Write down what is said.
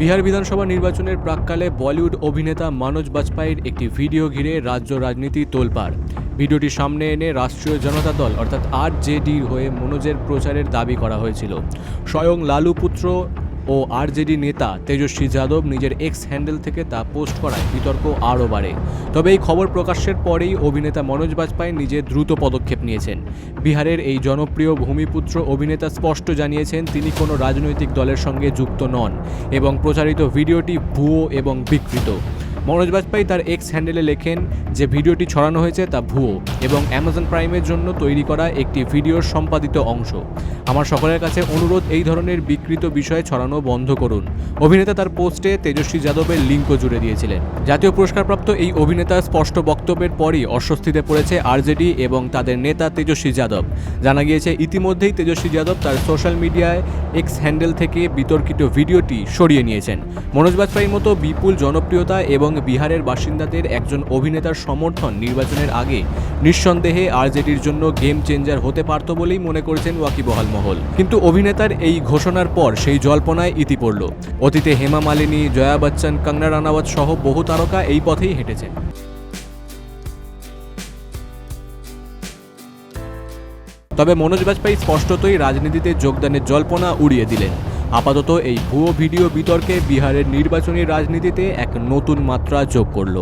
বিহার বিধানসভা নির্বাচনের প্রাককালে বলিউড অভিনেতা মানোজ বাজপেয়ীর একটি ভিডিও ঘিরে রাজ্য রাজনীতি তোলপাড়। ভিডিওটি সামনে এনে রাষ্ট্রীয় জনতা দল, অর্থাৎ আর জেডির হয়ে মনোজের প্রচারের দাবি করা হয়েছিল। স্বয়ং লালু পুত্র ও আরজেডি নেতা তেজস্বী যাদব নিজের এক্স হ্যান্ডেল থেকে তা পোস্ট করায় বিতর্ক আরও বাড়ে। তবে এই খবর প্রকাশের পরেই অভিনেতা মনোজ বাজপাই নিজে দ্রুত পদক্ষেপ নিয়েছেন। বিহারের এই জনপ্রিয় ভূমিপুত্র অভিনেতা স্পষ্ট জানিয়েছেন, তিনি কোনো রাজনৈতিক দলের সঙ্গে যুক্ত নন এবং প্রচারিত ভিডিওটি ভুয়ো এবং বিকৃত। মনোজ বাজপেয়ী তার এক্স হ্যান্ডেলে লেখেন যে ভিডিওটি ছড়ানো হয়েছে তা ভুয়ো এবং অ্যামাজন প্রাইমের জন্য তৈরি করা একটি ভিডিওর সম্পাদিত অংশ। আমার সকলের কাছে অনুরোধ, এই ধরনের বিকৃত বিষয় ছড়ানো বন্ধ করুন। অভিনেতা তার পোস্টে তেজস্বী যাদবের লিঙ্কও জুড়ে দিয়েছিলেন। জাতীয় পুরস্কারপ্রাপ্ত এই অভিনেতার স্পষ্ট বক্তব্যের পরই অস্বস্তিতে পড়েছে আরজেডি এবং তাদের নেতা তেজস্বী যাদব। জানা গিয়েছে, ইতিমধ্যেই তেজস্বী যাদব তার সোশ্যাল মিডিয়ায় এক্স হ্যান্ডেল থেকে বিতর্কিত ভিডিওটি সরিয়ে নিয়েছেন। মনোজ বাজপেয়ীর মতো বিপুল জনপ্রিয়তা এবং বিহারের বাসিন্দাদের একজন অভিনেতার সমর্থন নির্বাচনের আগে নিঃসন্দেহে আরজেডির জন্য গেম চেঞ্জার হতে পারত বলেই মনে করেছেন ওয়াকিবহাল মহল। কিন্তু অভিনেতার এই ঘোষণার পর সেই জল্পনায় ইতি পড়ল। অতীতে হেমা মালিনী, জয়া বচ্চন, কঙ্গনা রানাওয়াত সহ বহু তারকা এই পথেই হেঁটেছেন। তবে মনোজ বাজপেয়ী স্পষ্টতই রাজনীতিতে যোগদানের জল্পনা উড়িয়ে দিলেন। আপাতত এই ভুয়ো ভিডিও বিতর্কে বিহারের নির্বাচনী রাজনীতিতে এক নতুন মাত্রা যোগ করল।